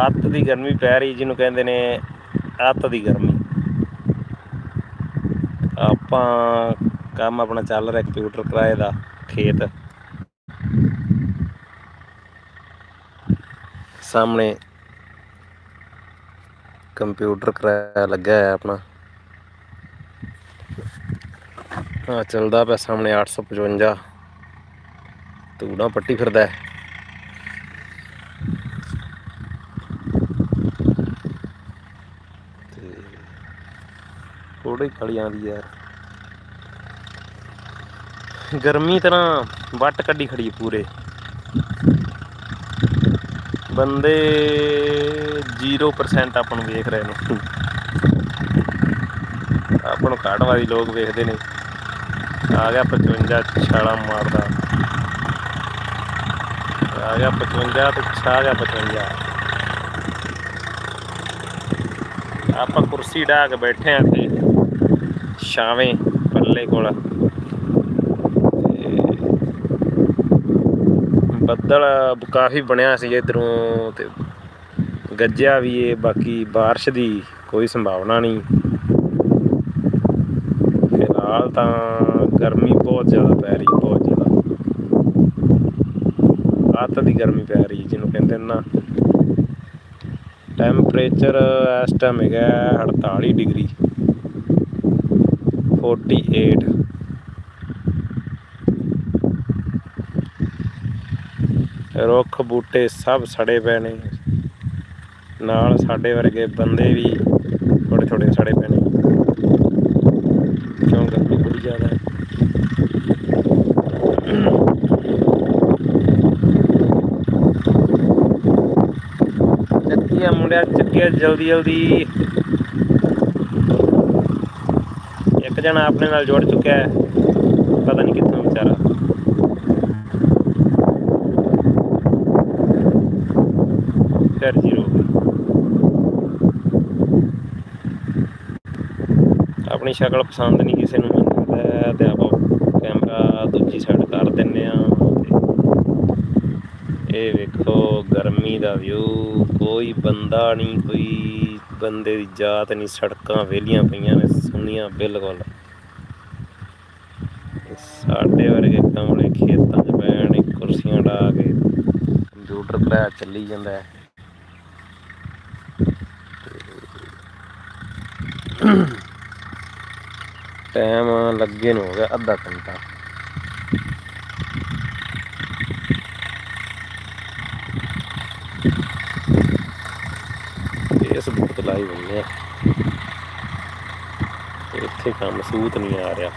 ਅੱਤ ਦੀ ਗਰਮੀ ਪੈ ਰਹੀ, ਜਿਹਨੂੰ ਕਹਿੰਦੇ ਨੇ ਅੱਤ ਦੀ ਗਰਮੀ। ਆਪਾਂ ਕੰਮ ਆਪਣਾ ਚੱਲ ਰਿਹਾ ਕੰਪਿਊਟਰ ਕਿਰਾਏ ਦਾ, ਖੇਤ। ਸਾਹਮਣੇ ਕੰਪਿਊਟਰ ਕਿਰਾਇਆ ਲੱਗਾ ਹੈ ਆਪਣਾ। ਹਾਂ ਚੱਲਦਾ ਪਿਆ ਸਾਹਮਣੇ 855 ਤੂੜਾ ਪੱਟੀ ਫਿਰਦਾ ਹੈ ਤੇ ਥੋੜੀ ਖੜੀ ਆਂਦੀ ਯਾਰ। ਗਰਮੀ ਤਰ੍ਹਾਂ ਵੱਟ ਕੱਢੀ ਖੜੀ ਪੂਰੇ। ਬੰਦੇ 0% ਆਪਾਂ ਨੂੰ ਵੇਖ ਰਹੇ ਨੇ। ਆਪਾਂ ਨੂੰ ਘਾਟ ਵਾਲੀ ਲੋਕ ਵੇਖਦੇ ਨੇ। ਆ ਗਿਆ 55 ਛਾਲਾ ਮਾਰਦਾ। ਆ ਗਿਆ 55 ਤੇ ਛਾ ਗਿਆ 55 ਆਪਾਂ ਕੁਰਸੀ ਢਾ ਕੇ ਬੈਠੇ ਆਂ ਛਾਵੇਂ ਪੱਲੇ ਕੋਲ। ਬੱਦਲ ਕਾਫੀ ਬਣਿਆ ਸੀ ਇਧਰੋਂ ਤੇ ਗੱਜਿਆ ਵੀ ਇਹ ਬਾਕੀ ਬਾਰਿਸ਼ ਦੀ ਕੋਈ ਸੰਭਾਵਨਾ ਨਹੀਂ। ਫਿਲਹਾਲ ਤਾਂ ਗਰਮੀ ਬਹੁਤ ਜ਼ਿਆਦਾ ਪੈ ਰਹੀ, ਬਹੁਤ ਜ਼ਿਆਦਾ। ਰਾਤ ਦੀ ਗਰਮੀ ਪੈ ਰਹੀ ਜਿਹਨੂੰ ਕਹਿੰਦੇ ਨਾ ਟੈਂਪਰੇਚਰ ਇਸ ਟਾਈਮ ਹੈਗਾ 48 ਡਿਗਰੀ। 48 ਰੁੱਖ ਬੂਟੇ ਸਭ ਸੜੇ ਪਏ ਨੇ। ਨਾਲ ਸਾਡੇ ਵਰਗੇ ਬੰਦੇ ਵੀ ਥੋੜੇ ਥੋੜੇ ਸੜੇ ਪਏ ਨੇ। ਕਿਉਂ ਗਰਮੀ ਬੜੀ ਜ਼ਿਆਦਾ ਹੈ? ਚੱਕੀਆ ਮੁੰਡਿਆ, ਚੱਕੀਆ ਜਲਦੀ ਜਲਦੀ ਇੱਕ ਜਣਾ ਆਪਣੇ ਨਾਲ ਜੁੜ ਚੁੱਕਿਆ ਹੈ। ਪਤਾ ਨਹੀਂ ਕਿੱਥੋਂ ਵਿਚਾਰਾ। ਫਿਰ ਜ਼ੀਰੋ ਆਪਣੀ ਸ਼ਕਲ ਪਸੰਦ ਨਹੀਂ ਕਿਸੇ ਨੂੰ ਮੈਨੂੰ ਤੇ ਆਪਾਂ ਕੈਮਰਾ ਦੂਜੀ ਸਾਈਡ ਕਰ ਦਿੰਨੇ ਆ ਇਹ ਵੇਖੋ, ਗਰਮੀ ਦਾ ਵਿਊ ਕੋਈ ਬੰਦਾ ਨਹੀਂ, ਕੋਈ ਬੰਦੇ ਦੀ ਜਾਤ ਨਹੀਂ ਸੜਕਾਂ ਵਿਹਲੀਆਂ ਪਈਆਂ ਨੇ, ਸੁੰਨੀਆਂ ਬਿਲਕੁਲ। ਸਾਡੇ ਵਰਗੇ ਕਮਲੇ ਖੇਤਾਂ 'ਚ ਬੈਣ ਕੁਰਸੀਆਂ ਢਾ ਕੇ ਕੰਪਿਊਟਰ ਕਰਾ ਚੱਲੀ ਜਾਂਦਾ ਹੈ। ਟਾਈਮ ਲੱਗੇ ਨੂੰ ਹੋ ਗਿਆ ਅੱਧਾ ਘੰਟਾ। ਫੇਸਬੁੱਕ ਤੇ ਲਾਈਵ ਹੁੰਦੇ ਆ ਇੱਥੇ ਕੰਮ ਸੂਤ ਨਹੀਂ ਆ ਰਿਹਾ।